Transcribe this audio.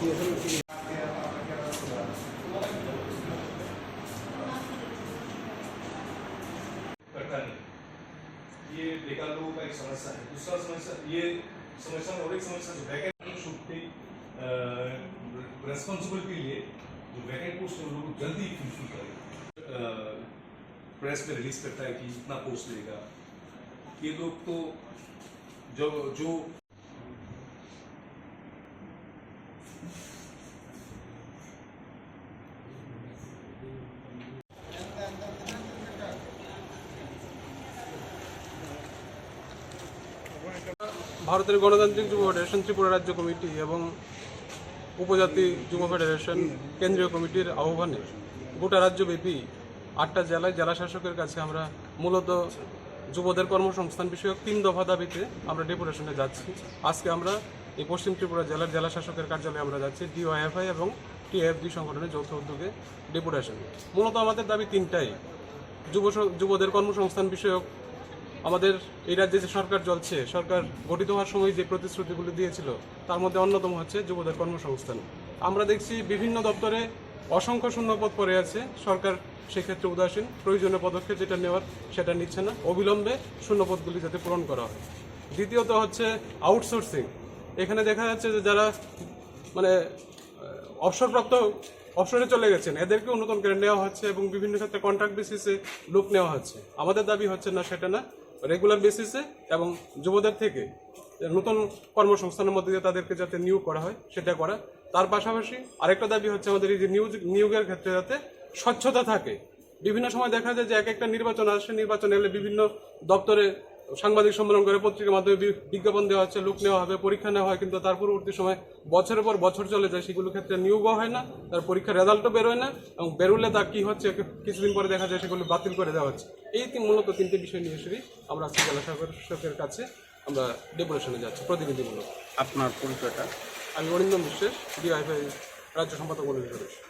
ये बेकार लोगों का एक समस्या है। दूसरा समस्या, ये समस्या और एक समस्या जो वैकेंट शूट रेस्पॉन्सिबल के लिए जो वैकेंट पोस्ट है लोग जल्दी फुलफिल करें। प्रेस पे रिलीज़ करता है कि इतना पोस्ट लेगा। ये लोग तो जब जो ভারতের গণতান্ত্রিক যুব ফেডারেশন, ত্রিপুরা রাজ্য কমিটি এবং উপজাতি যুব ফেডারেশন কেন্দ্রীয় কমিটির আহ্বানে গোটা রাজ্যব্যাপী আটটা জেলায় জেলা শাসকের কাছে আমরা মূলত যুবদের কর্মসংস্থান বিষয়ক তিন দফা দাবিতে আমরা ডেপুটেশনে যাচ্ছি। আজকে আমরা এই পশ্চিম ত্রিপুরা জেলার জেলা শাসকের কার্যালয়ে আমরা যাচ্ছি ডিওয়াইএফআই এবং টিএফডি সংগঠনের যৌথ উদ্যোগে ডেপুটেশন। মূলত আমাদের দাবি তিনটাই। যুব যুবদের কর্মসংস্থান বিষয়ক আমাদের এই রাজ্যে যে সরকার চলছে, সরকার গঠিত হওয়ার সময় যে প্রতিশ্রুতিগুলো দিয়েছিল, তার মধ্যে অন্যতম হচ্ছে যুবদের কর্মসংস্থান। আমরা দেখছি বিভিন্ন দপ্তরে অসংখ্য শূন্যপদ পড়ে আছে। সরকার সেক্ষেত্রে উদাসীন, প্রয়োজনীয় পদক্ষেপ যেটা নেওয়ার সেটা নিচ্ছে না। অবিলম্বে শূন্যপদগুলি যাতে পূরণ করা হয়। দ্বিতীয়ত হচ্ছে আউটসোর্সিং এখানে দেখা যাচ্ছে যে যারা মানে অবসরপ্রাপ্ত, অবসরে চলে গেছেন, এদেরকে নতুন করে নেওয়া হচ্ছে এবং বিভিন্ন ক্ষেত্রে কন্ট্রাক্ট বেসিসে লোক নেওয়া হচ্ছে। আমাদের দাবি হচ্ছে না, সেটা না। রেগুলার বেসিসে এবং যুবদের থেকে নতুন কর্মসংস্থানের মধ্যে দিয়ে তাদেরকে যাতে নিয়োগ করা হয়, সেটা করা। তার পাশাপাশি আরেকটা দাবি হচ্ছে আমাদের এই যে নিয়োগ, নিয়োগের ক্ষেত্রে যাতে স্বচ্ছতা থাকে। বিভিন্ন সময় দেখা যায় যে এক একটা নির্বাচন আসে, নির্বাচন এলে বিভিন্ন দপ্তরে সাংবাদিক সম্মেলন করে পত্রিকার মাধ্যমে বিজ্ঞাপন দেওয়া হচ্ছে লোক নেওয়া হবে পরীক্ষা নেওয়া হয় কিন্তু তার পরবর্তী সময় বছরের পর বছর চলে যায় সেগুলো ক্ষেত্রে নিয়োগও হয় না তার পরীক্ষার রেজাল্টও বেরোয় না এবং বেরোলে তা কী হচ্ছে কিছুদিন পরে দেখা যায় সেগুলো বাতিল করে দেওয়া হচ্ছে। এই তিন মূলত তিনটে বিষয় নিয়ে এসেই আমরা আজকে জেলা শাসকের কাছে আমরা ডেপুটেশনে যাচ্ছি প্রতিনিধিমূলক আপনার পরিচয়টা? আমি অরিন্দম বিশ্বাস ডিআইফআই রাজ্য সম্পাদক সদস্য।